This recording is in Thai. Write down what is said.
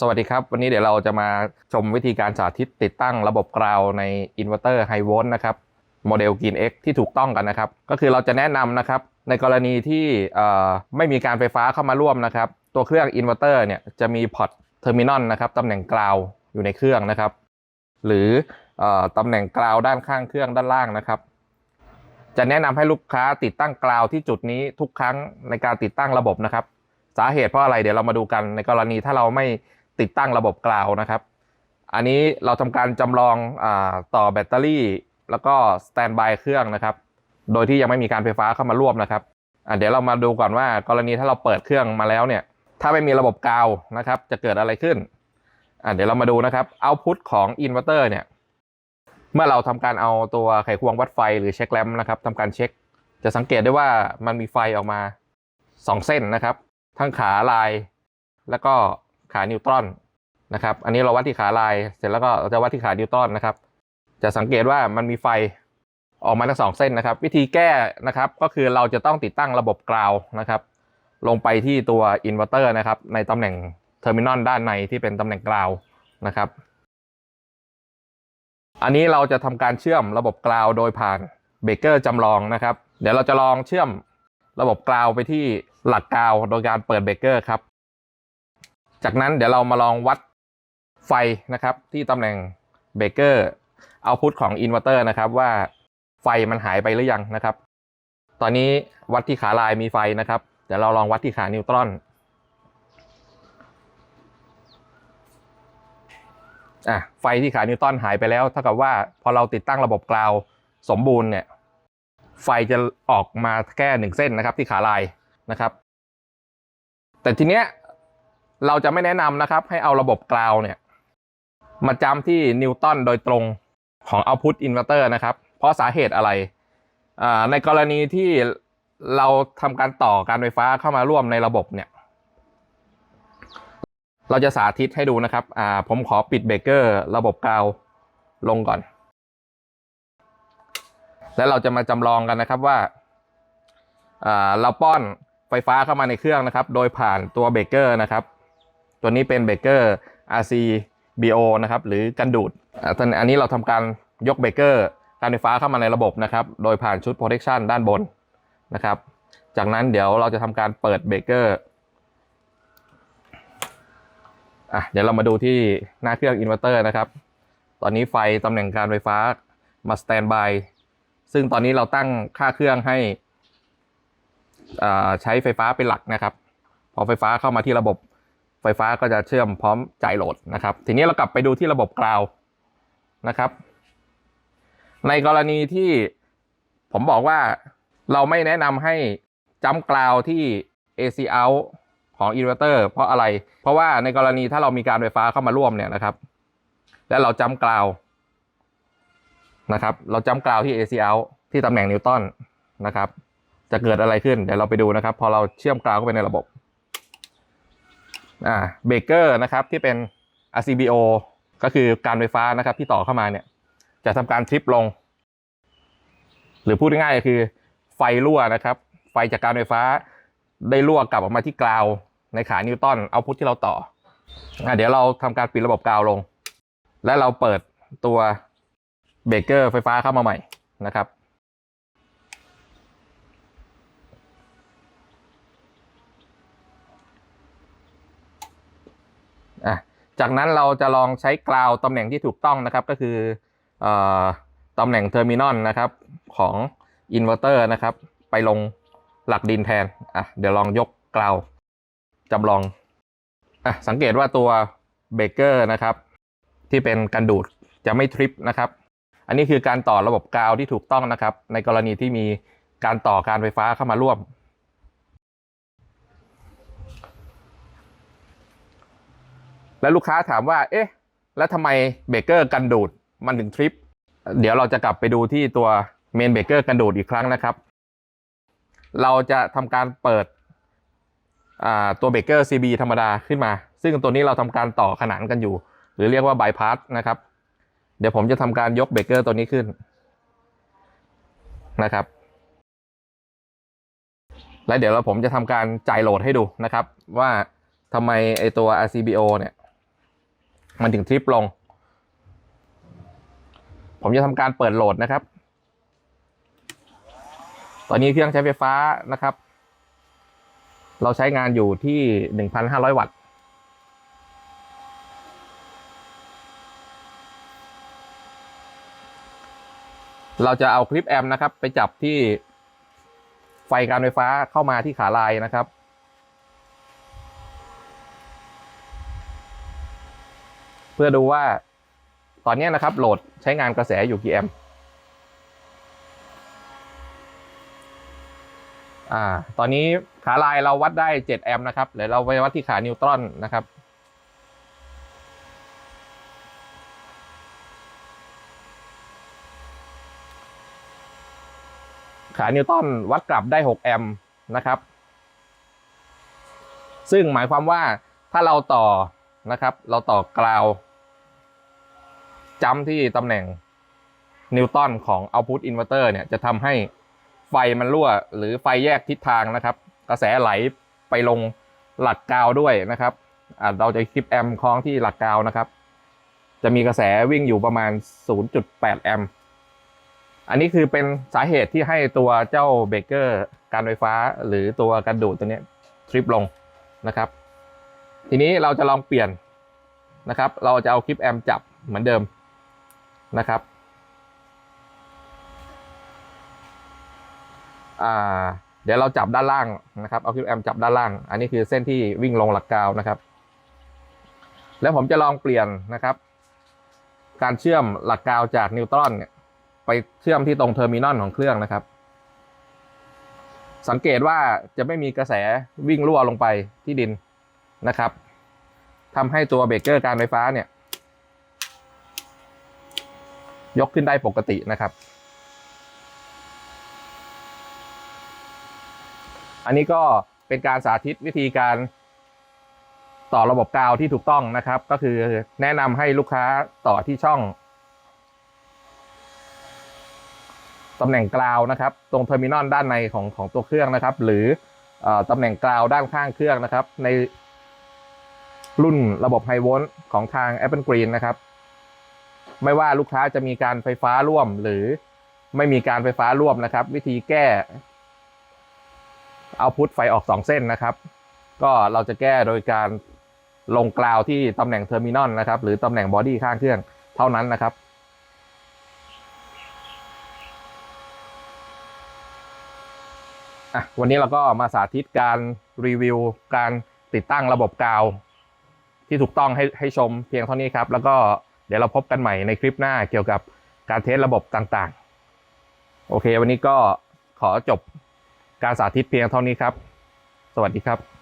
สวัสดีครับ วันนี้เดี๋ยวเราจะมาชมวิธีการสาธิตติดตั้งระบบกราวในอินเวอร์เตอร์ไฮโวลต์นะครับโมเดล Green X ที่ถูกต้องกันนะครับ ก็คือเราจะแนะนำนะครับ ในกรณีที่ไม่มีการไฟฟ้าเข้ามาร่วมนะครับ ตัวเครื่องอินเวอร์เตอร์เนี่ยจะมีพอร์ตเทอร์มินอลนะครับตำแหน่งกราวอยู่ในเครื่องนะครับ หรืออตำแหน่งกราวด้านข้างเครื่องด้านล่างนะครับ จะแนะนำให้ลูกค้าติดตั้งกราวที่จุดนี้ทุกครั้งในการติดตั้งระบบนะครับ สาเหตุเพราะอะไรเดี๋ยวเรามาดูกันในกรณีถ้าเราไม่ติดตั้งระบบกราวนะครับ อันนี้เราทำการจำลองอต่อแบตเตอรี่ แล้วก็สแตนบายเครื่องนะครับ โดยที่ยังไม่มีการไฟฟ้าเข้ามาร่วมนะครับเดี๋ยวเรามาดูก่อนว่ากรณีถ้าเราเปิดเครื่องมาแล้วเนี่ย ถ้าไม่มีระบบกราวนะครับ จะเกิดอะไรขึ้นเดี๋ยวเรามาดูนะครับเอาพุตของอินเวอร์เตอร์เนี่ย เมื่อเราทำการเอาตัวไขควงวัดไฟหรือเช็คแลมป์นะครับทำการเช็ค จะสังเกตได้ว่ามันมีไฟออกมาสองเส้นนะครับ ทั้งขาลาย แล้วก็ขานิวตรอนนะครับ อันนี้เราวัดที่ขาลาย เสร็จแล้วก็เราจะวัดที่ขานิวตรอนนะครับ จะสังเกตว่ามันมีไฟออกมาทั้งสองเส้นนะครับ วิธีแก้นะครับก็คือเราจะต้องติดตั้งระบบกราวนะครับ ลงไปที่ตัวอินเวอร์เตอร์นะครับ ในตำแหน่งเทอร์มินอลด้านในที่เป็นตำแหน่งกราวนะครับ อันนี้เราจะทำการเชื่อมระบบกราวโดยผ่านเบเกอร์จำลองนะครับ เดี๋ยวเราจะลองเชื่อมระบบกราวไปที่ หลักกาวโดยการเปิดเบเกอร์ครับ จากนั้นเดี๋ยวเรามาลองวัดไฟนะครับ ที่ตำแหน่งเบเกอร์เอาพุทของอินเวอร์เตอร์นะครับ ว่าไฟมันหายไปหรือยังนะครับ ตอนนี้วัดที่ขาลายมีไฟนะครับ เดี๋ยวเราลองวัดที่ขานิวตรอนอะไฟที่ขานิวตันหายไปแล้วเท่ากับว่าพอเราติดตั้งระบบกราวสมบูรณ์เนี่ย ไฟจะออกมาแค่หนึ่งเส้นนะครับ ที่ขาลาย นะครับ แต่ทีเนี้ยเราจะไม่แนะนำนะครับ ให้เอาระบบกราวเนี่ยมาจำที่นิวตันโดยตรงของ output inverter นะครับ เพราะสาเหตุอะไร ในกรณีที่เราทำการต่อการไฟฟ้าเข้ามาร่วมในระบบเนี่ย เราจะสาธิตให้ดูนะครับ ผมขอปิดเบรกเกอร์ระบบกาวลงก่อน แล้วเราจะมาจำลองกันนะครับว่า เราป้อน ไฟฟ้าเข้ามาในเครื่องนะครับ โดยผ่านตัวเบรกเกอร์นะครับ ตัวนี้เป็นเบรกเกอร์ RCBO นะครับ หรือกันดูด อันนี้เราทำการยกเบรกเกอร์การไฟฟ้าเข้ามาในระบบนะครับ โดยผ่านชุด protection ด้านบนนะครับ จากนั้นเดี๋ยวเราจะทำการเปิดเบรกเกอร์อะเดี๋ยวเรามาดูที่หน้าเครื่องอินเวอร์เตอร์นะครับ ตอนนี้ไฟตำแหน่งการไฟฟ้ามาสแตนบาย ซึ่งตอนนี้เราตั้งค่าเครื่องให้ ใช้ไฟฟ้าเป็นหลักนะครับ พอไฟฟ้าเข้ามาที่ระบบไฟฟ้าก็จะเชื่อมพร้อมจ่ายโหลดนะครับ ทีนี้เรากลับไปดูที่ระบบกราวนะครับ ในกรณีที่ผมบอกว่าเราไม่แนะนำให้จัมกราวที่ AC out ของอินเวอร์เตอร์เพราะอะไร เพราะว่าในกรณีถ้าเรามีการไฟฟ้าเข้ามาร่วมเนี่ยนะครับ และเราจำกราวนะครับ เราจำกราวที่ AC out ที่ตำแหน่งนิวตันนะครับ จะเกิดอะไรขึ้น เดี๋ยวเราไปดูนะครับ พอเราเชื่อมกราวเข้าไปในระบบอ่าเบรกเกอร์นะครับที่เป็น RCBO ก็คือการไฟฟ้านะครับที่ต่อเข้ามาเนี่ย จะทำการทริปลง หรือพูดง่ายๆก็คือไฟรั่วนะครับ ไฟจากการไฟฟ้าได้รั่วกลับออกมาที่กราวในขานิวตันเอาพุทที่เราต่ออะเดี๋ยวเราทำการปิดระบบกราวลง และเราเปิดตัวเบรกเกอร์ไฟฟ้าเข้ามาใหม่นะครับ อะ จากนั้นเราจะลองใช้กราวตำแหน่งที่ถูกต้องนะครับ ก็คืออตำแหน่งเทอร์มินอลนะครับของอินเวอร์เตอร์นะครับ ไปลงหลักดินแทนอะเดี๋ยวลองยกกราวจำลองอะสังเกตว่าตัวเบรกเกอร์นะครับ ที่เป็นกันดูดจะไม่ทริปนะครับ อันนี้คือการต่อระบบกราวที่ถูกต้องนะครับ ในกรณีที่มีการต่อการไฟฟ้าเข้ามาร่วม แล้วลูกค้าถามว่า เอ๊ะ แล้วทำไมเบรกเกอร์กันดูดมันถึงทริป เดี๋ยวเราจะกลับไปดูที่ตัวเมนเบรกเกอร์กันดูดอีกครั้งนะครับ เราจะทำการเปิดตัวเบรกเกอร์ CB ธรรมดาขึ้นมา ซึ่งตัวนี้เราทำการต่อขนานกันอยู่ หรือเรียกว่าบายพาสนะครับ เดี๋ยวผมจะทำการยกเบรกเกอร์ตัวนี้ขึ้นนะครับ และเดี๋ยวเราผมจะทำการจ่ายโหลดให้ดูนะครับ ว่าทำไมไอตัว RCBO เนี่ย มันถึงทริปลง ผมจะทำการเปิดโหลดนะครับ ตอนนี้เครื่องใช้ไฟฟ้านะครับ เราใช้งานอยู่ที่ 1,500 วัตต์เราจะเอาคลิปแอมป์นะครับ ไปจับที่ไฟการไฟฟ้าเข้ามาที่ขาลายนะครับ เพื่อดูว่าตอนนี้นะครับโหลดใช้งานกระแสอยู่กี่แอมป์อ่าตอนนี้ขาลายเราวัดได้ 7 แอมป์นะครับเดี๋ยวเราไปวัดที่ขานิวตรอนนะครับขานิวตันวัดกลับได้ 6 แอมป์นะครับ ซึ่งหมายความว่าถ้าเราต่อนะครับ เราต่อกราว จำที่ตำแหน่งนิวตันของ output inverter เนี่ยจะทำให้ไฟมันรั่ว หรือไฟแยกทิศทางนะครับ กระแสไหลไปลงหลักกาวด้วยนะครับเราจะคลิปแอมป์คล้องที่หลักกาวนะครับ จะมีกระแสวิ่งอยู่ประมาณ 0.8 แอมป์อันนี้คือเป็นสาเหตุที่ให้ตัวเจ้าเบรกเกอร์การไฟฟ้า หรือตัวกันดูดตัวนี้ทริปลงนะครับ ทีนี้เราจะลองเปลี่ยนนะครับ เราจะเอาคลิปแอมจับเหมือนเดิม นะครับเดี๋ยวเราจับด้านล่างนะครับเอาคลิปแอมจับด้านล่าง อันนี้คือเส้นที่วิ่งลงหลักกาวนะครับ แล้วผมจะลองเปลี่ยนนะครับ การเชื่อมหลักกาวจากนิวตรอนเนี่ยไปเชื่อมที่ตรงเทอร์มินอลของเครื่องนะครับ สังเกตว่าจะไม่มีกระแสวิ่งรั่วลงไปที่ดินนะครับทำให้ตัวเบรกเกอร์การไฟฟ้าเนี่ย ยกขึ้นได้ปกตินะครับ อันนี้ก็เป็นการสาธิตวิธีการต่อระบบกาวที่ถูกต้องนะครับ ก็คือแนะนำให้ลูกค้าต่อที่ช่องตำแหน่งกราวนะครับ ตรงเทอร์มินอลด้านในของของตัวเครื่องนะครับ หรืออตำแหน่งกราวด้านข้างเครื่องนะครับ ในรุ่นระบบไฮโวลต์ของทาง Apple Green นะครับ ไม่ว่าลูกค้าจะมีการไฟฟ้าร่วมหรือไม่มีการไฟฟ้าร่วมนะครับ วิธีแก้เอาพุทไฟออก 2 เส้นนะครับ ก็เราจะแก้โดยการลงกราวที่ตำแหน่งเทอร์มินอลนะครับ หรือตำแหน่งบอดี้ข้างเครื่องเท่านั้นนะครับอะวันนี้เราก็มาสาธิตการรีวิว การติดตั้งระบบกาว ที่ถูกต้องให้ให้ชมเพียงเท่านี้ครับ แล้วก็ เดี๋ยวเราพบกันใหม่ในคลิปหน้าเกี่ยวกับการเทสระบบต่างๆ โอเค วันนี้ก็ขอจบการสาธิตเพียงเท่านี้ครับ สวัสดีครับ